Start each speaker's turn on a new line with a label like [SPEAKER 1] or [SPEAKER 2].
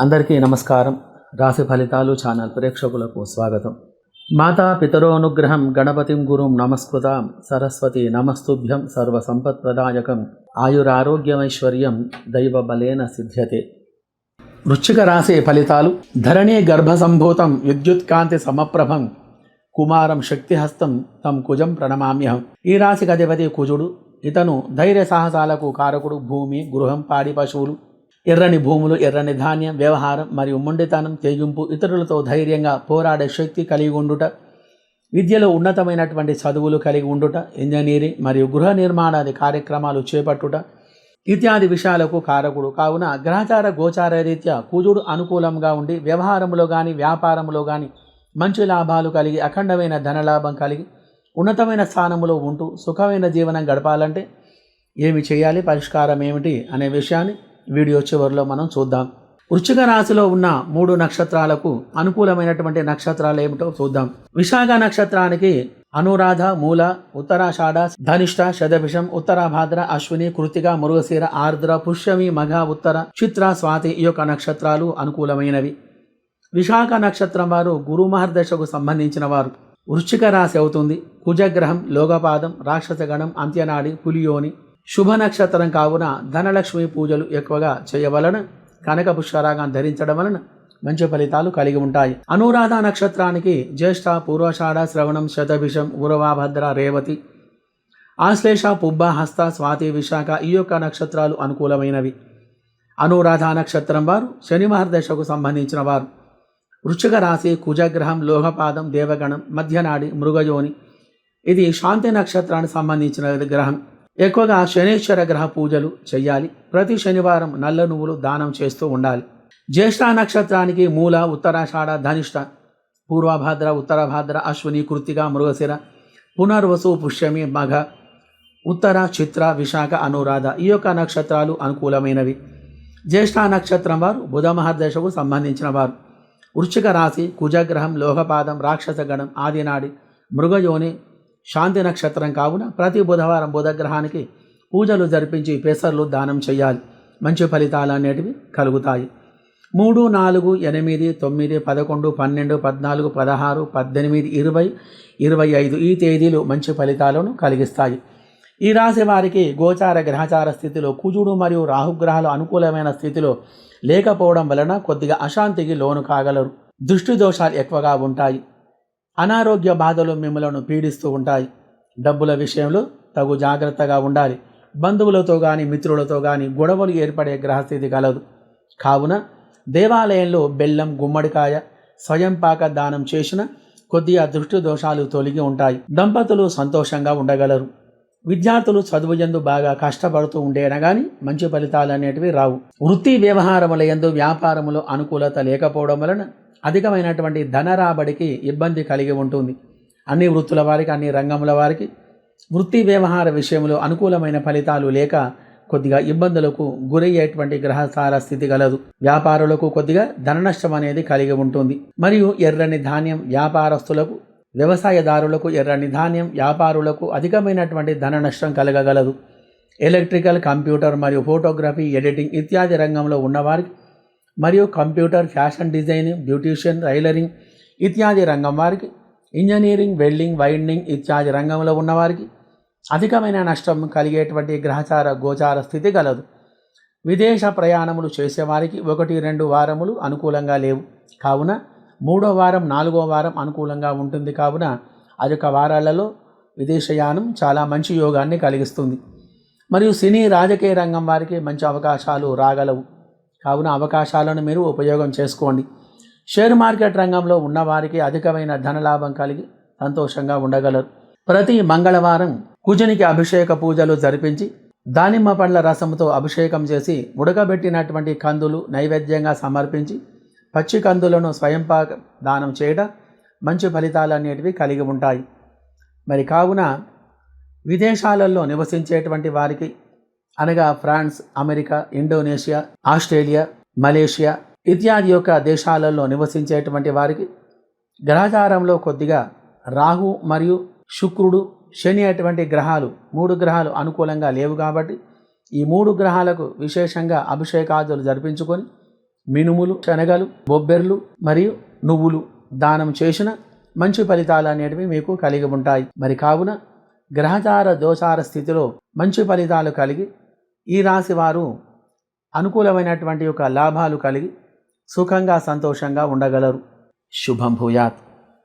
[SPEAKER 1] అందరికీ నమస్కారం. రాశి ఫలితాలు ఛానల్ ప్రేక్షకులకు స్వాగతం. మాతా పితరోనుగ్రహం గణపతిం గురుం నమస్కృతాం. సరస్వతి నమస్తుభ్యం సర్వసంపత్ప్రదాయకం. ఆయురారోగ్యమైశ్వర్యం దైవబలేన సిద్ధ్యతే. వృశ్చిక రాశి ఫలితాలు ధరణి గర్భసంభూతం విద్యుత్కాంతి సమప్రభం కుమారం శక్తిహస్తం తం కుజం ప్రణమామ్యహం. ఈ రాశికి అధిపతి కుజుడు. ఇతను ధైర్య సాహసాలకు కారకుడు భూమి గృహం పాడి పశువులు. ఎర్రని భూములు ఎర్రని ధాన్యం వ్యవహారం మరియు మొండితనం తెగింపు ఇతరులతో ధైర్యంగా పోరాడే శక్తి కలిగి ఉండుట విద్యలో ఉన్నతమైనటువంటి చదువులు కలిగి ఉండుట ఇంజనీరింగ్ మరియు గృహ నిర్మాణాది కార్యక్రమాలు చేపట్టుట ఇత్యాది విషయాలకు కారకుడు. కావున గ్రహచార గోచార రీత్యా కుజుడు అనుకూలంగా ఉండి వ్యవహారంలో కానీ వ్యాపారంలో కానీ మంచి లాభాలు కలిగి అఖండమైన ధనలాభం కలిగి ఉన్నతమైన స్థానంలో ఉంటూ సుఖమైన జీవనం గడపాలంటే ఏమి చేయాలి? పరిష్కారం ఏమిటి? అనే విషయాన్ని వీడియో చివరిలో మనం చూద్దాం. వృశ్చిక రాశిలో ఉన్న మూడు నక్షత్రాలకు అనుకూలమైనటువంటి నక్షత్రాలు ఏమిటో చూద్దాం. విశాఖ నక్షత్రానికి అనురాధ మూల ఉత్తరాషాఢ ధనిష్ట శతభిషం ఉత్తరాభాద్ర అశ్విని కృతిక మృగశీర ఆర్ద్ర పుష్యమి మఘ ఉత్తర చిత్ర స్వాతి ఈ యొక్క నక్షత్రాలు అనుకూలమైనవి. విశాఖ నక్షత్రం వారు గురుమహర్దశకు సంబంధించిన వారు. వృశ్చిక రాశి అవుతుంది. కుజగ్రహం లోగపాదం రాక్షసగణం అంత్యనాడి పులియోని శుభ నక్షత్రం కావున ధనలక్ష్మి పూజలు ఎక్కువగా చేయవలన కనక పుష్కరాగం ధరించడం వలన మంచి ఫలితాలు కలిగి ఉంటాయి. అనురాధ నక్షత్రానికి జ్యేష్ఠ పూర్వషాఢ శ్రవణం శతభిషం ఉరవాభద్ర రేవతి ఆశ్లేష పుబ్బ హస్త స్వాతి విశాఖ ఈ యొక్క నక్షత్రాలు అనుకూలమైనవి. అనురాధ నక్షత్రం వారు శని మహర్దశకు సంబంధించిన వారు. వృశ్చిక రాశి కుజగ్రహం లోహపాదం దేవగణం మధ్యనాడి మృగయోని. ఇది శాంతి నక్షత్రానికి సంబంధించిన గ్రహం. ఎక్కువగా శనీశ్వర గ్రహ పూజలు చేయాలి ప్రతి శనివారం నల్ల నువ్వులు దానం చేస్తూ ఉండాలి. జ్యేష్ఠ నక్షత్రానికి మూల ఉత్తరాషాఢ ధనిష్ట పూర్వభాద్ర ఉత్తరభాద్ర అశ్విని కృతిక మృగశిర పునర్వసు పుష్యమి మఘ ఉత్తర చిత్ర విశాఖ అనురాధ ఈ యొక్క నక్షత్రాలు అనుకూలమైనవి. జ్యేష్ఠ నక్షత్రం వారు బుధ మహర్దశకు సంబంధించిన వారు. వృశ్చిక రాశి కుజగ్రహం లోహపాదం రాక్షసగణం ఆదినాడి మృగయోని శాంతి నక్షత్రం కావున ప్రతి బుధవారం బుధగ్రహానికి పూజలు జరిపించి పెసర్లు దానం చేయాలి. మంచి ఫలితాలు అనేటివి కలుగుతాయి. మూడు నాలుగు ఎనిమిది తొమ్మిది పదకొండు పన్నెండు పద్నాలుగు పదహారు పద్దెనిమిది ఇరవై ఇరవై ఐదు ఈ తేదీలు మంచి ఫలితాలను కలిగిస్తాయి. ఈ రాశి వారికి గోచార గ్రహచార స్థితిలో కుజుడు మరియు రాహుగ్రహాలు అనుకూలమైన స్థితిలో లేకపోవడం వలన కొద్దిగా అశాంతికి లోను కాగలరు. దృష్టి దోషాలు ఎక్కువగా ఉంటాయి. అనారోగ్య బాధలు మిమ్మలను పీడిస్తూ ఉంటాయి. డబ్బుల విషయంలో తగు జాగ్రత్తగా ఉండాలి. బంధువులతో కానీ మిత్రులతో కానీ గొడవలు ఏర్పడే గ్రహస్థితి కలదు. కావున దేవాలయంలో బెల్లం గుమ్మడికాయ స్వయంపాక దానం చేసిన కొద్దిగా దృష్టి దోషాలు తొలగి ఉంటాయి. దంపతులు సంతోషంగా ఉండగలరు. విద్యార్థులు చదువు ఎందు బాగా కష్టపడుతూ ఉండేనా కానీ మంచి ఫలితాలు అనేటివి రావు. వృత్తి వ్యవహారముల ఎందు వ్యాపారములు అనుకూలత లేకపోవడం వలన అధికమైనటువంటి ధన రాబడికి ఇబ్బంది కలిగి ఉంటుంది. అన్ని వృత్తుల వారికి అన్ని రంగముల వారికి వృత్తి వ్యవహార విషయంలో అనుకూలమైన ఫలితాలు లేక కొద్దిగా ఇబ్బందులకు గురయ్యేటువంటి గ్రహస్థాల స్థితి గలదు. వ్యాపారులకు కొద్దిగా ధన నష్టం అనేది కలిగి ఉంటుంది. మరియు ఎర్రని ధాన్యం వ్యాపారస్తులకు వ్యవసాయదారులకు ఎర్రని ధాన్యం వ్యాపారులకు అధికమైనటువంటి ధన నష్టం కలగగలదు. ఎలక్ట్రికల్ కంప్యూటర్ మరియు ఫోటోగ్రఫీ ఎడిటింగ్ ఇత్యాది రంగంలో ఉన్నవారికి మరియు computer fashion designing beautician tailoring ఇత్యాది రంగం వారికి ఇంజనీరింగ్ వెల్డింగ్ వైండింగ్ ఇత్యాది రంగంలో ఉన్నవారికి అధికమైన నష్టం కలిగేటువంటి గ్రహచార గోచార స్థితి కలదు. విదేశ ప్రయాణములు చేసేవారికి ఒకటి రెండు వారములు అనుకూలంగా లేవు. కావున మూడో వారం నాలుగో వారం అనుకూలంగా ఉంటుంది కావున అదొక వారాలలో విదేశయానం చాలా మంచి యోగాన్ని కలిగిస్తుంది. మరియు సినీ రాజకీయ రంగం వారికి మంచి అవకాశాలు రాగలవు. కావున అవకాశాలను మీరు ఉపయోగం చేసుకోండి. షేర్ మార్కెట్ రంగంలో ఉన్నవారికి అధికమైన ధనలాభం కలిగి సంతోషంగా ఉండగలరు. ప్రతి మంగళవారం కుజునికి అభిషేక పూజలు జరిపించి దానిమ్మ పండ్ల రసంతో అభిషేకం చేసి ఉడకబెట్టినటువంటి కందులు నైవేద్యంగా సమర్పించి పచ్చి కందులను స్వయంపాక దానం చేయడం మంచి ఫలితాలు అనేటివి కలిగి ఉంటాయి. మరి కావున విదేశాలలో నివసించేటువంటి వారికి అనగా France America Indonesia Australia Malaysia ఇత్యాది యొక్క దేశాలలో నివసించేటువంటి వారికి గ్రహచారంలో కొద్దిగా రాహు మరియు శుక్రుడు శని అటువంటి గ్రహాలు మూడు గ్రహాలు అనుకూలంగా లేవు కాబట్టి ఈ మూడు గ్రహాలకు విశేషంగా అభిషేకాదులు జరిపించుకొని మినుములు శనగలు బొబ్బెర్లు మరియు నువ్వులు దానం చేసిన మంచి ఫలితాలు అనేటివి మీకు కలిగి ఉంటాయి. మరి కావున గ్రహచార దోషార స్థితిలో మంచి ఫలితాలు కలిగి ఈ రాశి వారు అనుకూలమైనటువంటి యొక్క లాభాలు కలిగి సుఖంగా సంతోషంగా ఉండగలరు. శుభం భూయాత్.